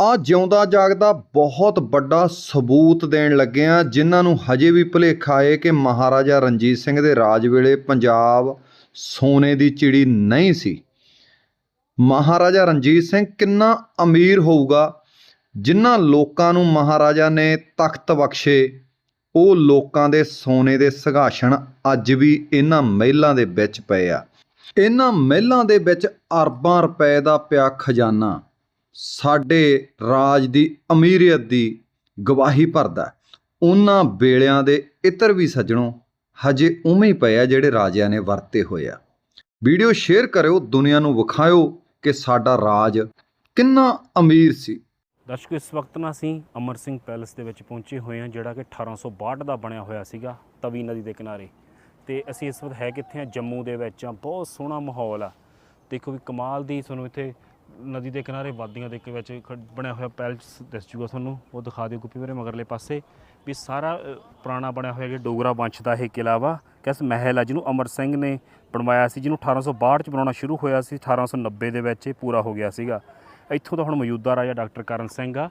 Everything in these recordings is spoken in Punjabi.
ਆ ਜਿਉਂਦਾ ਜਾਗਦਾ ਬਹੁਤ ਵੱਡਾ ਸਬੂਤ ਦੇਣ ਲੱਗੇ ਆ, ਜਿਨ੍ਹਾਂ ਨੂੰ ਹਜੇ ਵੀ ਭੁਲੇਖਾ ਏ ਕਿ ਮਹਾਰਾਜਾ ਰਣਜੀਤ ਸਿੰਘ ਦੇ ਰਾਜ ਵੇਲੇ ਪੰਜਾਬ ਸੋਨੇ ਦੀ ਚਿੜੀ ਨਹੀਂ ਸੀ। ਮਹਾਰਾਜਾ ਰਣਜੀਤ ਸਿੰਘ ਕਿੰਨਾ ਅਮੀਰ ਹੋਊਗਾ, ਜਿਨ੍ਹਾਂ ਲੋਕਾਂ ਨੂੰ ਮਹਾਰਾਜਾ ਨੇ ਤਖਤ ਬਖਸ਼ੇ, ਉਹ ਲੋਕਾਂ ਦੇ ਸੋਨੇ ਦੇ ਸੰਘਾਸ਼ਣ ਅੱਜ ਵੀ ਇਹਨਾਂ ਮਹਿਲਾਂ ਦੇ ਵਿੱਚ ਪਏ ਆ। ਇਹਨਾਂ ਮਹਿਲਾਂ ਦੇ ਵਿੱਚ ਅਰਬਾਂ ਰੁਪਏ ਦਾ ਪਿਆ ਖਜ਼ਾਨਾ। ਸਾਡੇ ਰਾਜ ਦੀ ਅਮੀਰੀਅਤ ਦੀ ਗਵਾਹੀ ਭਰਦਾ ਉਹਨਾਂ ਵੇਲਿਆਂ ਦੇ ਇਤਰ ਵੀ ਸੱਜਣੋ, ਹਜੇ ਉਵੇਂ ਹੀ ਪਏ ਆ ਜਿਹੜੇ ਰਾਜਿਆਂ ਨੇ ਵਰਤੇ ਹੋਏ ਆ। ਵੀਡੀਓ ਸ਼ੇਅਰ ਕਰਿਓ, ਦੁਨੀਆ ਨੂੰ ਵਿਖਾਇਓ ਕਿ ਸਾਡਾ ਰਾਜ ਕਿੰਨਾ ਅਮੀਰ ਸੀ। ਦਰਸ਼ਕੋ, ਇਸ ਵਕਤ ਨਾ ਅਸੀਂ ਅਮਰ ਸਿੰਘ ਪੈਲਸ ਦੇ ਵਿੱਚ ਪਹੁੰਚੇ ਹੋਏ ਹਾਂ, ਜਿਹੜਾ ਕਿ 1862 ਦਾ ਬਣਿਆ ਹੋਇਆ ਸੀਗਾ, ਤਵੀ ਨਦੀ ਦੇ ਕਿਨਾਰੇ। ਤੇ ਅਸੀਂ ਇਸ ਵਕਤ ਹੈ ਕਿੱਥੇ ਆ? ਜੰਮੂ ਦੇ ਵਿੱਚ ਆ। ਬਹੁਤ ਸੋਹਣਾ ਮਾਹੌਲ ਆ। ਦੇਖੋ ਵੀ ਕਮਾਲ ਦੀ ਤੁਹਾਨੂੰ ਇੱਥੇ ਨਦੀ ਦੇ ਕਿਨਾਰੇ ਵਾਦੀਆਂ ਦੇ ਵਿੱਚ ਖ- ਬਣਿਆ ਹੋਇਆ ਪੈਲਸ ਦਿਸ ਜੂਗਾ ਤੁਹਾਨੂੰ ਉਹ ਦਿਖਾ ਦਿਓ ਗੁੱਪੀ ਮੇਰੇ ਮਗਰਲੇ ਪਾਸੇ ਵੀ ਸਾਰਾ ਅ, ਪੁਰਾਣਾ ਬਣਿਆ ਹੋਇਆ ਜਿਹੜਾ ਡੋਗਰਾ ਵੰਸ਼ ਦਾ ਇਹ ਕਿਲ੍ਹਾ ਵਾ। ਕਿਸ ਮਹਿਲ ਆ ਜਿਹਨੂੰ ਅਮਰ ਸਿੰਘ ਨੇ ਬਣਵਾਇਆ ਸੀ ਜਿਹਨੂੰ 1862 ਚ ਬਣਾਉਣਾ ਸ਼ੁਰੂ ਹੋਇਆ ਸੀ 1890 ਦੇ ਵਿੱਚ ਇਹ ਪੂਰਾ ਹੋ ਗਿਆ ਸੀਗਾ। ਇੱਥੋਂ ਦਾ ਹੁਣ ਮੌਜੂਦਾ ਰਾਜਾ ਡਾਕਟਰ ਕਰਨ ਸਿੰਘ ਆ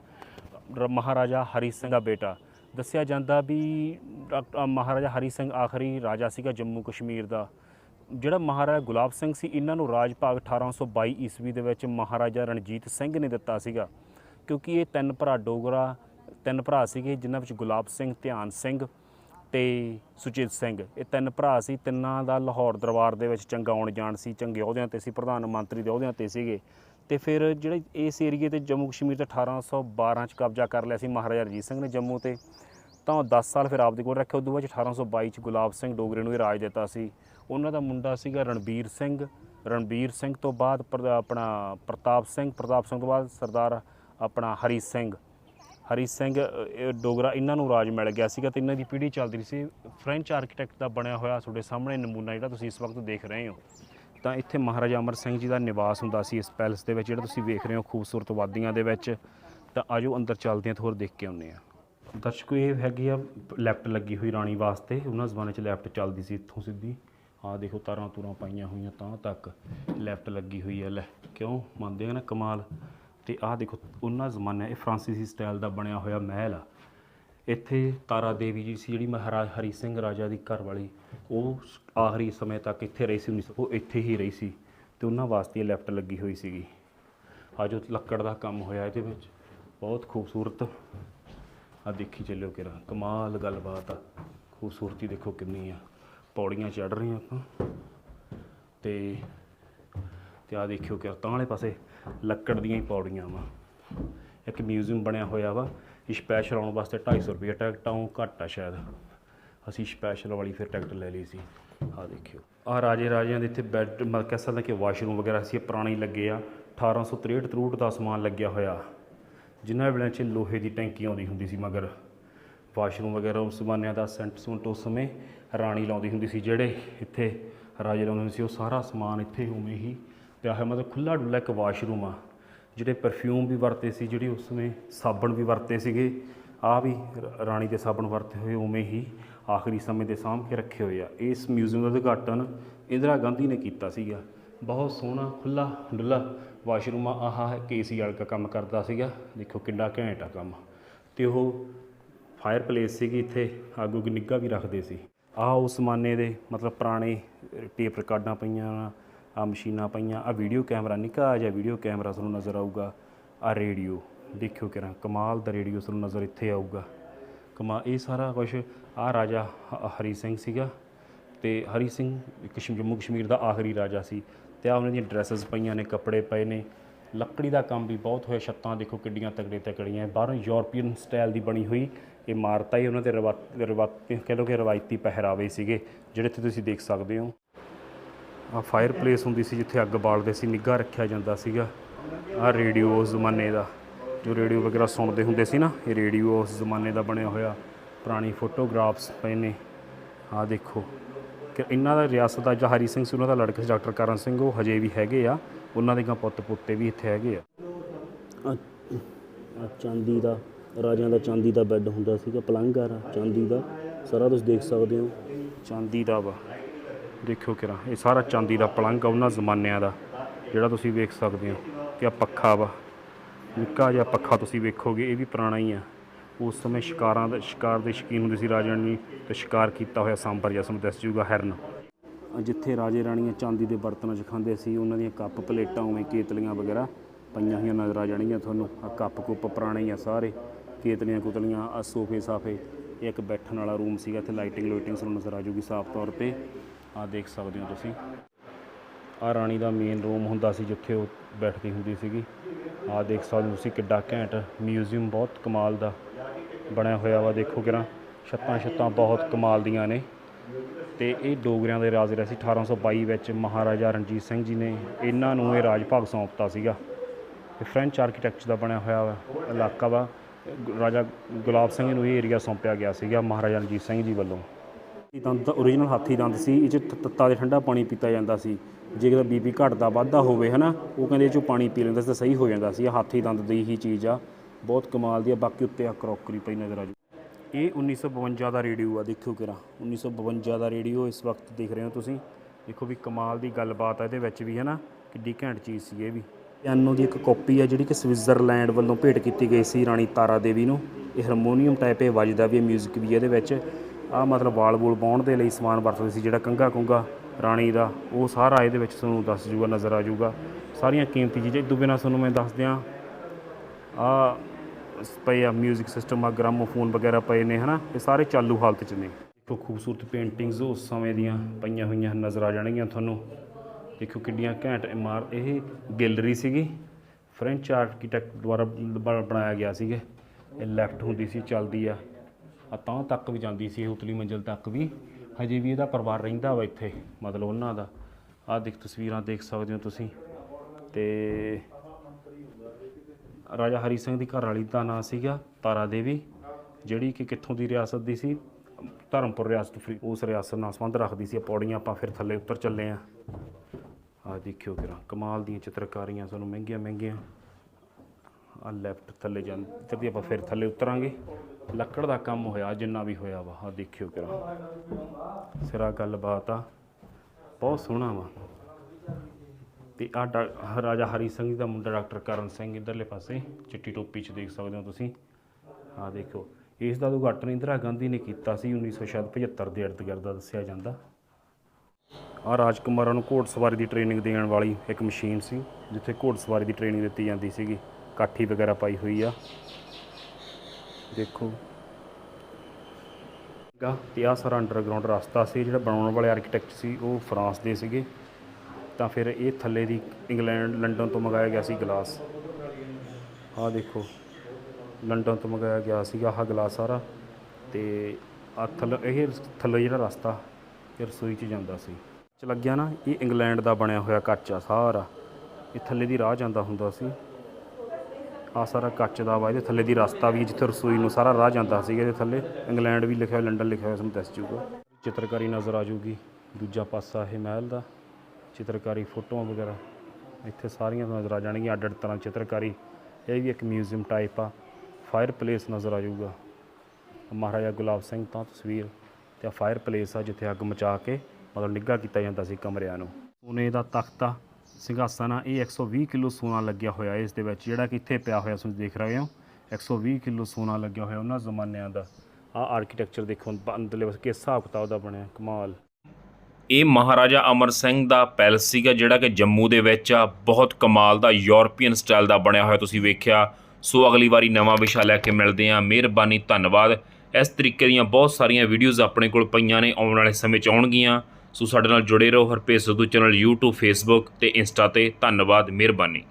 ਰ- ਮਹਾਰਾਜਾ ਹਰੀ ਸਿੰਘ ਦਾ ਬੇਟਾ। ਦੱਸਿਆ ਜਾਂਦਾ ਵੀ ਡਾਕਟਰ ਮਹਾਰਾਜਾ ਹਰੀ ਸਿੰਘ ਆਖਰੀ ਰਾਜਾ ਸੀਗਾ ਜੰਮੂ ਕਸ਼ਮੀਰ ਦਾ। ਜਿਹੜਾ ਮਹਾਰਾਜਾ ਗੁਲਾਬ ਸਿੰਘ ਸੀ, ਇਹਨਾਂ ਨੂੰ ਰਾਜ ਭਾਗ 1822 ਈਸਵੀ ਦੇ ਵਿੱਚ ਮਹਾਰਾਜਾ ਰਣਜੀਤ ਸਿੰਘ ਨੇ ਦਿੱਤਾ ਸੀਗਾ। ਕਿਉਂਕਿ ਇਹ ਤਿੰਨ ਭਰਾ ਡੋਗਰਾ, ਤਿੰਨ ਭਰਾ ਸੀਗੇ, ਜਿਨ੍ਹਾਂ ਵਿੱਚ ਗੁਲਾਬ ਸਿੰਘ, ਧਿਆਨ ਸਿੰਘ ਤੇ ਸੁਚੇਤ ਸਿੰਘ। ਇਹ ਤਿੰਨ ਭਰਾ ਸੀ, ਤਿੰਨਾਂ ਦਾ ਲਾਹੌਰ ਦਰਬਾਰ ਦੇ ਵਿੱਚ ਚੰਗਾ ਆਉਣ ਜਾਣ ਸੀ, ਚੰਗੇ ਅਹੁਦਿਆਂ ਤੇ ਸੀ, ਪ੍ਰਧਾਨ ਮੰਤਰੀ ਦੇ ਅਹੁਦਿਆਂ ਤੇ ਸੀਗੇ। ਤੇ ਫਿਰ ਜਿਹੜੇ ਇਸ ਏਰੀਏ ਤੇ ਜੰਮੂ ਕਸ਼ਮੀਰ ਤੇ 1812 ਚ ਕਬਜ਼ਾ ਕਰ ਲਿਆ ਸੀ ਮਹਾਰਾਜਾ ਰਣਜੀਤ ਸਿੰਘ ਨੇ ਜੰਮੂ ਤੇ, ਤਾਂ ਉਹ 10 ਸਾਲ ਫਿਰ ਆਪਦੇ ਕੋਲ ਰੱਖਿਆ। ਉਦੋਂ ਬਾਅਦ 'ਚ 1822 ਚ ਗੁਲਾਬ ਸਿੰਘ ਡੋਗਰੇ ਨੂੰ ਇਹ ਰਾਜ ਦਿੱਤਾ ਸੀ। ਉਹਨਾਂ ਦਾ ਮੁੰਡਾ ਸੀਗਾ ਰਣਬੀਰ ਸਿੰਘ। ਰਣਬੀਰ ਸਿੰਘ ਤੋਂ ਬਾਅਦ ਪ੍ਰ- ਆਪਣਾ ਪ੍ਰਤਾਪ ਸਿੰਘ ਪ੍ਰਤਾਪ ਸਿੰਘ ਤੋਂ ਬਾਅਦ ਸਰਦਾਰ ਆਪਣਾ ਹਰੀ ਸਿੰਘ। ਹਰੀ ਸਿੰਘ ਡੋਗਰਾ ਇਹਨਾਂ ਨੂੰ ਰਾਜ ਮਿਲ ਗਿਆ ਸੀਗਾ ਤੇ ਇਹਨਾਂ ਦੀ ਪੀੜ੍ਹੀ ਚੱਲਦੀ ਰਹੀ ਸੀ। ਫ੍ਰੈਂਚ ਆਰਕੀਟੈਕਟ ਦਾ ਬਣਿਆ ਹੋਇਆ ਤੁਹਾਡੇ ਸਾਹਮਣੇ ਨਮੂਨਾ ਜਿਹੜਾ ਤੁਸੀਂ ਇਸ ਵਕਤ ਦੇਖ ਰਹੇ ਹੋ। ਤਾਂ ਇੱਥੇ ਮਹਾਰਾਜਾ ਅਮਰ ਸਿੰਘ ਜੀ ਦਾ ਨਿਵਾਸ ਹੁੰਦਾ ਸੀ ਇਸ ਪੈਲਸ ਦੇ ਵਿੱਚ, ਜਿਹੜਾ ਤੁਸੀਂ ਵੇਖ ਰਹੇ ਹੋ ਖੂਬਸੂਰਤ ਵਾਦੀਆਂ ਦੇ ਵਿੱਚ। ਤਾਂ ਆਜੋ ਅੰਦਰ ਚੱਲਦੇ ਹਾਂ ਤੇ ਹੋਰ ਦੇਖ ਕੇ ਆਉਂਦੇ ਹਾਂ। ਦਰਸ਼ਕੋ, ਇਹ ਹੈਗੀ ਆ ਲੈਫਟ ਲੱਗੀ ਹੋਈ ਰਾਣੀ ਵਾਸਤੇ। ਉਹਨਾਂ ਜ਼ਮਾਨੇ 'ਚ ਲੈਫਟ ਚੱਲਦੀ ਸੀ ਇੱਥੋਂ ਸਿੱਧੀ। ਆਹ ਦੇਖੋ ਤਾਰਾਂ ਤੂਰਾਂ ਪਾਈਆਂ ਹੋਈਆਂ ਤਾਂ ਤੱਕ ਲੈਫਟ ਲੱਗੀ ਹੋਈ ਹੈ, ਲੈ, ਕਿਉਂ? ਮੰਨਦੇ ਆ ਨਾ ਕਮਾਲ। ਤੇ ਆਹ ਦੇਖੋ, ਉਹਨਾਂ ਜ਼ਮਾਨਾ ਇਹ ਫ੍ਰਾਂਸੀਸੀ ਸਟਾਈਲ ਦਾ ਬਣਿਆ ਹੋਇਆ ਮਹਿਲ ਆ। ਇੱਥੇ ਤਾਰਾ ਦੇਵੀ ਜੀ ਸੀ, ਜਿਹੜੀ ਮਹਾਰਾਜ ਹਰੀ ਸਿੰਘ ਰਾਜਾ ਦੀ ਘਰ ਵਾਲੀ। ਉਹ ਆਖਰੀ ਸਮੇਂ ਤੱਕ ਇੱਥੇ ਰਹੀ ਸੀ ਉਹ ਇੱਥੇ ਹੀ ਰਹੀ ਸੀ। ਤੇ ਉਹਨਾਂ ਵਾਸਤੇ ਲੈਫਟ ਲੱਗੀ ਹੋਈ ਸੀਗੀ। ਆ ਜੋ ਲੱਕੜ ਦਾ ਕੰਮ ਹੋਇਆ ਇਹਦੇ ਵਿੱਚ, ਬਹੁਤ ਖੂਬਸੂਰਤ। ਆ ਦੇਖੀ ਚੱਲਿਓ ਕਿਰਾ, ਕਮਾਲ ਗੱਲਬਾਤ ਆ। ਖੂਬਸੂਰਤੀ ਦੇਖੋ ਕਿੰਨੀ ਆ। ਪੌੜੀਆਂ ਚੜ ਹਾਂ ਆਪਾਂ। ਤੇ ਤੇ ਆ ਦੇਖਿਓ ਕਿਰਤਾਂ ਵਾਲੇ ਪਾਸੇ ਲੱਕੜ ਦੀਆਂ ਹੀ ਪੌੜੀਆਂ ਵਾ। ਇੱਕ ਮਿਊਜ਼ੀਅਮ ਬਣਿਆ ਹੋਇਆ ਵਾ ਸਪੈਸ਼ਲ ਆਉਣ ਵਾਸਤੇ 250 ਰੁਪਏ ਟਿਕਟ ਆਉਂ ਘੱਟ ਆ ਸ਼ਾਇਦ। ਅਸੀਂ ਸਪੈਸ਼ਲ ਵਾਲੀ ਫਿਰ ਟਿਕਟ ਲੈ ਲਈ ਸੀ। ਆ ਦੇਖਿਓ। ਆ ਰਾਜੇ ਰਾਜਿਆਂ ਦੇ ਇੱਥੇ ਬੈੱਡ ਮੈਂ ਕਹਿ ਸਕਦਾ ਕਿ ਵਾਸ਼ਰੂਮ ਵਗੈਰਾ ਸੀ ਪੁਰਾਣੇ ਲੱਗੇ ਆ। 1863 ਤਰੂਟ ਦਾ ਸਮਾਨ ਲੱਗਿਆ ਹੋਇਆ। ਜਿਨ੍ਹਾਂ ਵੇਲੇ 'ਚ ਲੋਹੇ ਦੀ ਟੈਂਕੀ ਆਉਂਦੀ ਹੁੰਦੀ ਸੀ ਮਗਰ। ਵਾਸ਼ਰੂਮ ਵਗੈਰਾ ਉਸ ਜ਼ਮਾਨਿਆਂ ਦਾ ਸੈਂਟ ਸੂੰਟ ਉਸ ਸਮੇਂ ਰਾਣੀ ਲਾਉਂਦੀ ਹੁੰਦੀ ਸੀ, ਜਿਹੜੇ ਇੱਥੇ ਰਾਜੇ ਲਾਉਂਦੇ ਹੁੰਦੇ ਸੀ, ਉਹ ਸਾਰਾ ਸਮਾਨ ਇੱਥੇ ਉਵੇਂ ਹੀ ਪਿਆ ਹੋਇਆ, ਮਤਲਬ ਖੁੱਲਾ ਡੁੱਲਾ ਇੱਕ ਵਾਸ਼ਰੂਮ ਆ, ਜਿਹੜੇ ਪਰਫਿਊਮ ਵੀ ਵਰਤੇ ਸੀ, ਜਿਹੜੀ ਉਸ ਸਮੇਂ ਸਾਬਣ ਵੀ ਵਰਤੇ ਸੀਗੇ ਆ ਵੀ ਰਾਣੀ ਦੇ ਸਾਬਣ ਵਰਤੇ ਹੋਏ ਉਵੇਂ ਹੀ ਆਖਰੀ ਸਮੇਂ ਦੇ ਸਾਂਭ ਕੇ ਰੱਖੇ ਹੋਏ ਆ। ਇਸ ਮਿਊਜ਼ੀਅਮ ਦਾ ਉਦਘਾਟਨ ਇੰਦਰਾ ਗਾਂਧੀ ਨੇ ਕੀਤਾ ਸੀਗਾ। ਬਹੁਤ ਸੋਹਣਾ ਖੁੱਲਾ ਡੁੱਲਾ ਵਾਸ਼ਰੂਮ ਆ, ਆਹ ਕੇਸੀ ਵਾਲ ਦਾ ਕੰਮ ਕਰਦਾ ਸੀਗਾ, ਦੇਖੋ ਕਿੰਨਾ ਘੈਂਟ ਆ ਕੰਮ। ਤੇ ਉਹ ਫਾਇਰ ਪਲੇਸ ਸੀਗੀ ਇੱਥੇ ਆਗੂ ਕੀ ਨਿੱਘਾ ਵੀ ਰੱਖਦੇ ਸੀ। ਆ ਉਸ ਜ਼ਮਾਨੇ ਦੇ ਮਤਲਬ ਪੁਰਾਣੇ ਟੇਪ ਰਿਕਾਰਡਾਂ ਪਈਆਂ ਆ ਮਸ਼ੀਨਾਂ ਪਈਆਂ ਆ ਵੀਡੀਓ ਕੈਮਰਾ ਨਿੱਕਾ ਜਿਹਾ ਵੀਡੀਓ ਕੈਮਰਾ ਤੁਹਾਨੂੰ ਨਜ਼ਰ ਆਊਗਾ ਆ ਰੇਡੀਓ ਦੇਖਿਓ ਕਿਰਾਂ, ਕਮਾਲ ਦਾ ਰੇਡੀਓ ਤੁਹਾਨੂੰ ਨਜ਼ਰ ਇੱਥੇ ਆਊਗਾ। ਕਮਾ, ਇਹ ਸਾਰਾ ਕੁਝ ਆ ਰਾਜਾ ਹ- ਹਰੀ ਸਿੰਘ ਸੀਗਾ ਤੇ ਹਰੀ ਸਿੰਘ ਕਸ਼ਮੀਰ ਜੰਮੂ ਕਸ਼ਮੀਰ ਦਾ ਆਖਰੀ ਰਾਜਾ ਸੀ ਤੇ ਆ ਉਹਨਾਂ ਦੀਆਂ ਡਰੈਸਸ ਪਈਆਂ ਨੇ, ਕੱਪੜੇ ਪਏ ਨੇ। ਲੱਕੜੀ ਦਾ ਕੰਮ ਵੀ ਬਹੁਤ ਹੋਇਆ, ਛੱਤਾਂ ਦੇਖੋ ਕਿੱਡੀਆਂ ਤਗੜੇ ਤਕੜੀਆਂ ਬਾਹਰੋਂ ਯੂਰਪੀਅਨ ਸਟਾਈਲ ਦੀ ਬਣੀ ਹੋਈ। ਇਮਾਰਤਾਂ ਹੀ ਉਹਨਾਂ ਦੇ ਰਵਾਇਤੀ ਰਵਾਇਤੀ ਕਹਿ ਲਓ ਕਿ ਰਵਾਇਤੀ ਪਹਿਰਾਵੇ ਸੀਗੇ, ਜਿਹੜੇ ਇੱਥੇ ਤੁਸੀਂ ਦੇਖ ਸਕਦੇ ਹੋ। ਆ ਫਾਇਰ ਪਲੇਸ ਹੁੰਦੀ ਸੀ ਜਿੱਥੇ ਅੱਗ ਬਾਲਦੇ ਸੀ, ਨਿੱਘਾ ਰੱਖਿਆ ਜਾਂਦਾ ਸੀਗਾ। ਆ ਰੇਡੀਓ ਉਸ ਜ਼ਮਾਨੇ ਦਾ, ਜੋ ਰੇਡੀਓ ਵਗੈਰਾ ਸੁਣਦੇ ਹੁੰਦੇ ਸੀ ਨਾ, ਇਹ ਰੇਡੀਓ ਉਸ ਜ਼ਮਾਨੇ ਦਾ ਬਣਿਆ ਹੋਇਆ। ਪੁਰਾਣੀ ਫੋਟੋਗ੍ਰਾਫਸ ਪਏ ਨੇ। ਆ ਦੇਖੋ, ਕਿ ਇਹਨਾਂ ਦਾ ਰਿਆਸਤ ਦਾ ਜਿਹੜਾ ਹਰੀ ਸਿੰਘ ਸੀ, ਉਹਨਾਂ ਦਾ ਲੜਕਾ ਸੀ, ਡਾਕਟਰ ਕਰਨ ਸਿੰਘ, ਉਹ ਹਜੇ ਵੀ ਹੈਗੇ ਆ। ਉਹਨਾਂ ਦੇ ਗਾਂ ਪੁੱਤ ਪੁੱਤੇ ਵੀ ਇੱਥੇ ਹੈਗੇ ਆ। ਚਾਂਦੀ ਦਾ ਰਾਜਿਆਂ ਦਾ ਚਾਂਦੀ ਦਾ ਬੈੱਡ ਹੁੰਦਾ ਸੀਗਾ ਪਲੰਘ ਆ, ਚਾਂਦੀ ਦਾ। ਸਾਰਾ ਤੁਸੀਂ ਦੇਖ ਸਕਦੇ ਹੋ। ਚਾਂਦੀ ਦਾ ਵਾ। ਦੇਖਿਓ ਕਿਰਾ, ਇਹ ਸਾਰਾ ਚਾਂਦੀ ਦਾ ਪਲੰਘ ਆ, ਉਹਨਾਂ ਜ਼ਮਾਨਿਆਂ ਦਾ, ਜਿਹੜਾ ਤੁਸੀਂ ਵੇਖ ਸਕਦੇ ਹੋ। ਕਿ ਆ ਪੱਖਾ ਵਾ। ਨਿੱਕਾ ਜਿਹਾ ਪੱਖਾ ਤੁਸੀਂ ਵੇਖੋਗੇ, ਇਹ ਵੀ ਪੁਰਾਣਾ ਹੀ ਆ। ਉਸ ਸਮੇਂ ਸ਼ਿਕਾਰਾਂ ਦਾ, ਸ਼ਿਕਾਰ ਦੇ ਸ਼ੌਕੀਨ ਹੁੰਦੇ ਸੀ ਰਾਜਾ ਰਾਣੀ ਤੇ ਸ਼ਿਕਾਰ ਕੀਤਾ ਹੋਇਆ ਸਾਂਭਰ ਜਿਹਾ ਤੁਹਾਨੂੰ ਦੱਸ ਜੂਗਾ ਹਰਨ। ਜਿੱਥੇ ਰਾਜੇ ਰਾਣੀਆਂ ਚਾਂਦੀ ਦੇ ਬਰਤਨਾਂ 'ਚ ਖਾਂਦੇ ਸੀ, ਉਹਨਾਂ ਦੀਆਂ ਕੱਪ ਪਲੇਟਾਂ ਉਵੇਂ ਕੇਤਲੀਆਂ ਵਗੈਰਾ ਪਈਆਂ ਹੋਈਆਂ ਨਜ਼ਰ ਆ ਜਾਣਗੀਆਂ ਤੁਹਾਨੂੰ। ਆ ਕੱਪ ਕੁੱਪ ਪੁਰਾਣੇ ਹੀ ਆ ਸਾਰੇ। ਕੇਤਲੀਆਂ ਕੁਤਲੀਆਂ ਆ ਸੋਫੇ ਸਾਫੇ ਇਹ ਇੱਕ ਬੈਠਣ ਵਾਲਾ ਰੂਮ ਸੀਗਾ, ਇੱਥੇ ਲਾਈਟਿੰਗ ਲੋਇਟਿੰਗ ਤੁਹਾਨੂੰ ਨਜ਼ਰ ਆ ਜੂਗੀ ਸਾਫ਼ ਤੌਰ ਤੇ। ਆ ਦੇਖ ਸਕਦੇ ਹੋ ਤੁਸੀਂ। ਆ ਰਾਣੀ ਦਾ ਮੇਨ ਰੂਮ ਹੁੰਦਾ ਸੀ ਜਿੱਥੇ ਉਹ ਬੈਠਦੀ ਹੁੰਦੀ ਸੀਗੀ। ਆ ਦੇਖ ਸਕਦੇ ਹੋ ਤੁਸੀਂ ਕਿੱਡਾ ਘੈਂਟ ਮਿਊਜ਼ੀਅਮ ਬਹੁਤ ਕਮਾਲ ਦਾ ਬਣਿਆ ਹੋਇਆ ਵਾ, ਦੇਖੋ ਕਿਰਾ। ਛੱਤਾਂ ਛੱਤਾਂ ਬਹੁਤ ਕਮਾਲ ਦੀਆਂ ਨੇ। ਤੇ ਇਹ ਡੋਗਰਿਆਂ ਦੇ ਰਾਜ ਰਿਹਾ ਸੀ 1822 ਵਿੱਚ ਮਹਾਰਾਜਾ ਰਣਜੀਤ ਸਿੰਘ ਜੀ ਨੇ ਇਹਨਾਂ ਨੂੰ ਇਹ ਰਾਜ ਭਾਗ ਸੌਂਪਤਾ ਸੀਗਾ। ਇਹ ਫ੍ਰੈਂਚ ਆਰਕੀਟੈਕਚਰ ਦਾ ਬਣਿਆ ਹੋਇਆ ਵਾ, ਇਲਾਕਾ ਵਾ। ਰਾਜਾ ਗੁਲਾਬ ਸਿੰਘ ਨੂੰ ਇਹ ਏਰੀਆ ਸੌਂਪਿਆ ਗਿਆ ਸੀਗਾ ਮਹਾਰਾਜਾ ਰਣਜੀਤ ਸਿੰਘ ਜੀ ਵੱਲੋਂ। ਹਾਥੀ ਦੰਦ ਤਾਂ ਓਰੀਜਨਲ ਹਾਥੀ ਦੰਦ ਸੀ, ਇਹ 'ਚ ਤੱਤਾ ਦੇ ਠੰਡਾ ਪਾਣੀ ਪੀਤਾ ਜਾਂਦਾ ਸੀ। ਜੇ ਕਿਤੇ ਬੀਪੀ ਘਟਦਾ ਵੱਧਦਾ ਹੋਵੇ ਹਨਾ, ਉਹ ਕਹਿੰਦੇ ਇਹ 'ਚੋਂ ਪਾਣੀ ਪੀ ਲੈਂਦਾ ਸੀ ਤਾਂ ਸਹੀ ਹੋ ਜਾਂਦਾ ਸੀ। ਇਹ ਹਾਥੀ ਦੰਦ ਦੀ ਹੀ ਚੀਜ਼ ਆ। ਬਹੁਤ ਕਮਾਲ ਦੀ ਆ, ਬਾਕੀ ਉੱਤੇ ਆ ਕਰੋਕਰੀ ਪਈ ਨਜ਼ਰ ਆ ਜੀ। ਇਹ 1952 ਦਾ ਰੇਡੀਓ ਆ, ਦੇਖਿਓ ਕਿਰਾ 1952 ਦਾ ਰੇਡੀਓ ਇਸ ਵਕਤ ਦੇਖ ਰਹੇ ਹੋ ਤੁਸੀਂ। ਦੇਖੋ ਵੀ ਕਮਾਲ ਦੀ ਗੱਲਬਾਤ ਆ ਇਹਦੇ ਵਿੱਚ ਵੀ ਹੈ ਨਾ ਕਿੱਡੀ ਘੈਂਟ ਚੀਜ਼ ਸੀ ਇਹ ਵੀ। ਪਿਆਨੋ ਦੀ ਇੱਕ ਕਾਪੀ ਆ ਜਿਹੜੀ ਕਿ ਸਵਿਟਜ਼ਰਲੈਂਡ ਵੱਲੋਂ ਭੇਟ ਕੀਤੀ ਗਈ ਸੀ ਰਾਣੀ ਤਾਰਾ ਦੇਵੀ ਨੂੰ। ਇਹ ਹਾਰਮੋਨੀਅਮ ਟਾਈਪ ਇਹ ਵੱਜਦਾ ਵੀ ਹੈ ਮਿਊਜ਼ਿਕ ਵੀ ਇਹਦੇ ਵਿੱਚ। ਆ ਮਤਲਬ ਵਾਲ ਵੂਲ ਪਾਉਣ ਦੇ ਲਈ ਸਮਾਨ ਵਰਤਦੇ ਸੀ, ਜਿਹੜਾ ਕੰਗਾ ਕੁੰਗਾ ਰਾਣੀ ਦਾ, ਉਹ ਸਾਰਾ ਇਹਦੇ ਵਿੱਚ ਤੁਹਾਨੂੰ ਦੱਸ ਜੂਗਾ, ਨਜ਼ਰ ਆ ਜੂਗਾ। ਸਾਰੀਆਂ ਕੀਮਤੀ ਚੀਜ਼ਾਂ ਇਹ ਤੋਂ ਬਿਨਾਂ ਤੁਹਾਨੂੰ ਮੈਂ ਦੱਸ ਦਿਆਂ। ਆ ਪਏ ਆ 뮤직 ਸਿਸਟਮ ਆ ਗ੍ਰਾਮੋਫੋਨ ਵਗੈਰਾ ਪਏ ਨੇ, ਹਨਾ? ਇਹ ਸਾਰੇ ਚਾਲੂ ਹਾਲਤ 'ਚ ਨੇ। ਦੇਖੋ, ਖੂਬਸੂਰਤ ਪੇਂਟਿੰਗਸ ਉਸ ਸਮੇਂ ਦੀਆਂ ਪਈਆਂ ਹੋਈਆਂ ਨਜ਼ਰ ਆ ਜਾਣਗੀਆਂ ਤੁਹਾਨੂੰ। ਦੇਖੋ ਕਿੱਡੀਆਂ ਘੈਂਟ ਇਮਾਰ, ਇਹ ਗੈਲਰੀ ਸੀਗੀ। ਫ੍ਰੈਂਚ ਆਰਕੀਟੈਕਟ ਦੁਆਰਾ ਬ- ਬਣਾਇਆ ਗਿਆ ਸੀਗਾ। ਇਹ ਲੈਫਟ ਹੁੰਦੀ ਸੀ, ਚੱਲਦੀ ਆ। ਆ ਤਾਂ ਤੱਕ ਵੀ ਜਾਂਦੀ ਸੀ ਉਤਲੀ ਮੰਜ਼ਲ ਤੱਕ ਵੀ। ਹਜੇ ਵੀ ਇਹਦਾ ਪਰਿਵਾਰ ਰਹਿੰਦਾ ਵਾ ਇੱਥੇ, ਮਤਲਬ ਉਹਨਾਂ ਦਾ। ਆਹ ਦੇਖ ਤਸਵੀਰਾਂ ਦੇਖ ਸਕਦੇ ਹੋ ਤੁਸੀਂ। ਤੇ ਰਾਜਾ ਹਰੀ ਸਿੰਘ ਦੀ ਘਰ ਵਾਲੀ ਦਾ ਨਾਂ ਸੀਗਾ ਤਾਰਾ ਦੇਵੀ, ਜਿਹੜੀ ਕਿ ਕਿੱਥੋਂ ਦੀ ਰਿਆਸਤ ਦੀ ਸੀ? ਧਰਮਪੁਰ ਰਿਆਸਤ ਫਰੀ ਉਸ ਰਿਆਸਤ ਨਾਲ ਸੰਬੰਧ ਰੱਖਦੀ ਸੀ। ਪੌੜੀਆਂ ਆਪਾਂ ਫਿਰ ਥੱਲੇ ਉੱਤਰ ਚੱਲੇ ਆ। ਆ ਦੇਖਿਓ ਕਿਰਾ, ਕਮਾਲ ਦੀਆਂ ਚਿੱਤਰਕਾਰੀਆਂ ਸਾਨੂੰ ਮਹਿੰਗੀਆਂ ਮਹਿੰਗੀਆਂ। ਆ ਲੈਫਟ ਥੱਲੇ ਜਾਂ ਇੱਧਰ ਦੀ ਆਪਾਂ ਫਿਰ ਥੱਲੇ ਉਤਰਾਂਗੇ। ਲੱਕੜ ਦਾ ਕੰਮ ਹੋਇਆ, ਜਿੰਨਾ ਵੀ ਹੋਇਆ ਵਾ ਆ ਦੇਖਿਓ ਕਿਰਾ। ਸਿਰਾ ਗੱਲਬਾਤ ਆ, ਬਹੁਤ ਸੋਹਣਾ ਵਾ। ਤੇ ਆ ਰਾਜਾ ਹਰੀ ਸਿੰਘ ਜੀ ਦਾ ਮੁੰਡਾ ਡਾਕਟਰ ਕਰਨ ਸਿੰਘ ਇਧਰਲੇ ਪਾਸੇ, ਚਿੱਟੀ ਟੋਪੀ 'ਚ ਦੇਖ ਸਕਦੇ ਹੋ ਤੁਸੀਂ। ਆ ਦੇਖੋ ਇਸ ਦਾ ਉਦਘਾਟਨ ਇੰਦਰਾ ਗਾਂਧੀ ਨੇ ਕੀਤਾ ਸੀ 1975 ਦੇ ਇਰਦ ਗਿਰਦ ਦਾ ਦੱਸਿਆ ਜਾਂਦਾ। ਆ ਰਾਜਕੁਮਾਰਾਂ ਨੂੰ ਘੋੜਸਵਾਰੀ ਦੀ ਟ੍ਰੇਨਿੰਗ ਦੇਣ ਵਾਲੀ ਇੱਕ ਮਸ਼ੀਨ ਸੀ, ਜਿੱਥੇ ਘੋੜਸਵਾਰੀ ਦੀ ਟ੍ਰੇਨਿੰਗ ਦਿੱਤੀ ਜਾਂਦੀ ਸੀਗੀ। ਕਾਠੀ ਵਗੈਰਾ ਪਾਈ ਹੋਈ ਆ। ਦੇਖੋ। ਗਾ, ਤੇ ਆ ਸਾਰਾ ਅੰਡਰਗਰਾਉਂਡ ਰਸਤਾ ਸੀ, ਜਿਹੜਾ ਬਣਾਉਣ ਵਾਲੇ ਆਰਕੀਟੈਕਟ ਸੀ, ਉਹ ਫਰਾਂਸ ਦੇ ਸੀਗੇ। ਤਾਂ ਫਿਰ ਇਹ ਥੱਲੇ ਦੀ ਇੰਗਲੈਂਡ, ਲੰਡਨ ਤੋਂ ਮੰਗਾਇਆ ਗਿਆ ਸੀ ਗਲਾਸ। ਆਹ ਦੇਖੋ। ਲੰਡਨ ਤੋਂ ਮੰਗਾਇਆ ਗਿਆ ਸੀਗਾ ਆਹ ਗਲਾਸ ਸਾਰਾ। ਤੇ ਆ ਥੱਲੇ, ਇਹ ਥੱਲੇ ਜਿਹੜਾ ਰਸਤਾ ਰਸੋਈ 'ਚ ਜਾਂਦਾ ਸੀ। ਚ ਲੱਗਿਆ ਨਾ, ਇਹ ਇੰਗਲੈਂਡ ਦਾ ਬਣਿਆ ਹੋਇਆ ਕੱਚ ਆ ਸਾਰਾ। ਇਹ ਥੱਲੇ ਦੀ ਰਾਹ ਜਾਂਦਾ ਹੁੰਦਾ ਸੀ। ਆ ਸਾਰਾ ਕੱਚ ਦਾ ਵਾ, ਇਹਦੇ ਥੱਲੇ ਦੀ ਰਸਤਾ ਵੀ, ਜਿੱਥੇ ਰਸੋਈ ਨੂੰ ਸਾਰਾ ਰਾਹ ਜਾਂਦਾ ਸੀਗਾ ਇਹਦੇ ਥੱਲੇ। ਇੰਗਲੈਂਡ ਵੀ ਲਿਖਿਆ ਹੋਇਆ ਲੰਡਨ ਲਿਖਿਆ ਹੋਇਆ ਤੁਹਾਨੂੰ ਦੱਸ ਜੂਗਾ। ਚਿੱਤਰਕਾਰੀ ਨਜ਼ਰ ਆ ਜੂਗੀ, ਦੂਜਾ ਪਾਸਾ ਇਹ ਮਹਿਲ ਦਾ। ਚਿੱਤਰਕਾਰੀ ਫੋਟੋਆਂ ਵਗੈਰਾ, ਇੱਥੇ ਸਾਰੀਆਂ ਨਜ਼ਰ ਆ ਜਾਣਗੀਆਂ ਅੱਡ ਅੱਡ ਤਰ੍ਹਾਂ ਚਿੱਤਰਕਾਰੀ। ਇਹ ਵੀ ਇੱਕ ਮਿਊਜ਼ੀਅਮ ਟਾਈਪ ਆ। ਫਾਇਰ ਪਲੇਸ ਨਜ਼ਰ ਆ ਜਾਊਗਾ ਮਹਾਰਾਜਾ ਗੁਲਾਬ ਸਿੰਘ ਤਾਂ ਤਸਵੀਰ, ਤੇ ਆ ਫਾਇਰ ਪਲੇਸ ਆ ਜਿੱਥੇ ਅੱਗ ਮਚਾ ਕੇ ਮਤਲਬ ਨਿੱਘਾ ਕੀਤਾ ਜਾਂਦਾ ਸੀ ਕਮਰਿਆਂ ਨੂੰ। ਸੋਨੇ ਦਾ ਤਖਤਾ ਸਿੰਘਾਸਨ ਆ, ਇਹ 120 ਕਿਲੋ ਸੋਨਾ ਲੱਗਿਆ ਹੋਇਆ ਇਸ ਦੇ ਵਿੱਚ, ਜਿਹੜਾ ਕਿ ਇੱਥੇ ਪਿਆ ਹੋਇਆ ਤੁਸੀਂ ਦੇਖ ਰਹੇ ਹੋ। 120 ਕਿਲੋ ਸੋਨਾ ਲੱਗਿਆ ਹੋਇਆ ਉਹਨਾਂ ਜ਼ਮਾਨਿਆਂ ਦਾ। ਆ ਆਰਕੀਟੈਕਚਰ ਦੇਖੋ, ਅੰਦਰਲੇ ਪਾਸੇ ਕਿਸ ਹਿਸਾਬ ਕਿਤਾਬ ਦਾ ਬਣਿਆ, ਕਮਾਲ। ਇਹ ਮਹਾਰਾਜਾ ਅਮਰ ਸਿੰਘ ਦਾ ਪੈਲਸ ਸੀਗਾ, ਜਿਹੜਾ ਕਿ ਜੰਮੂ ਦੇ ਵਿੱਚ ਆ, ਬਹੁਤ ਕਮਾਲ ਦਾ ਯੂਰਪੀਅਨ ਸਟਾਈਲ ਦਾ ਬਣਿਆ ਹੋਇਆ ਤੁਸੀਂ ਵੇਖਿਆ। ਸੋ ਅਗਲੀ ਵਾਰੀ ਨਵਾਂ ਵਿਸ਼ਾ ਲੈ ਕੇ ਮਿਲਦੇ ਹਾਂ। ਮਿਹਰਬਾਨੀ, ਧੰਨਵਾਦ। ਇਸ ਤਰੀਕੇ ਦੀਆਂ ਬਹੁਤ ਸਾਰੀਆਂ ਵੀਡੀਓਜ਼ ਆਪਣੇ ਕੋਲ ਪਈਆਂ ਨੇ, ਆਉਣ ਵਾਲੇ ਸਮੇਂ 'ਚ ਆਉਣਗੀਆਂ। ਸੋ ਸਾਡੇ ਨਾਲ ਜੁੜੇ ਰਹੋ Harpesh Sidhu channel YouTube, Facebook ਤੇ Insta ਤੇ। ਧੰਨਵਾਦ, ਮਿਹਰਬਾਨੀ।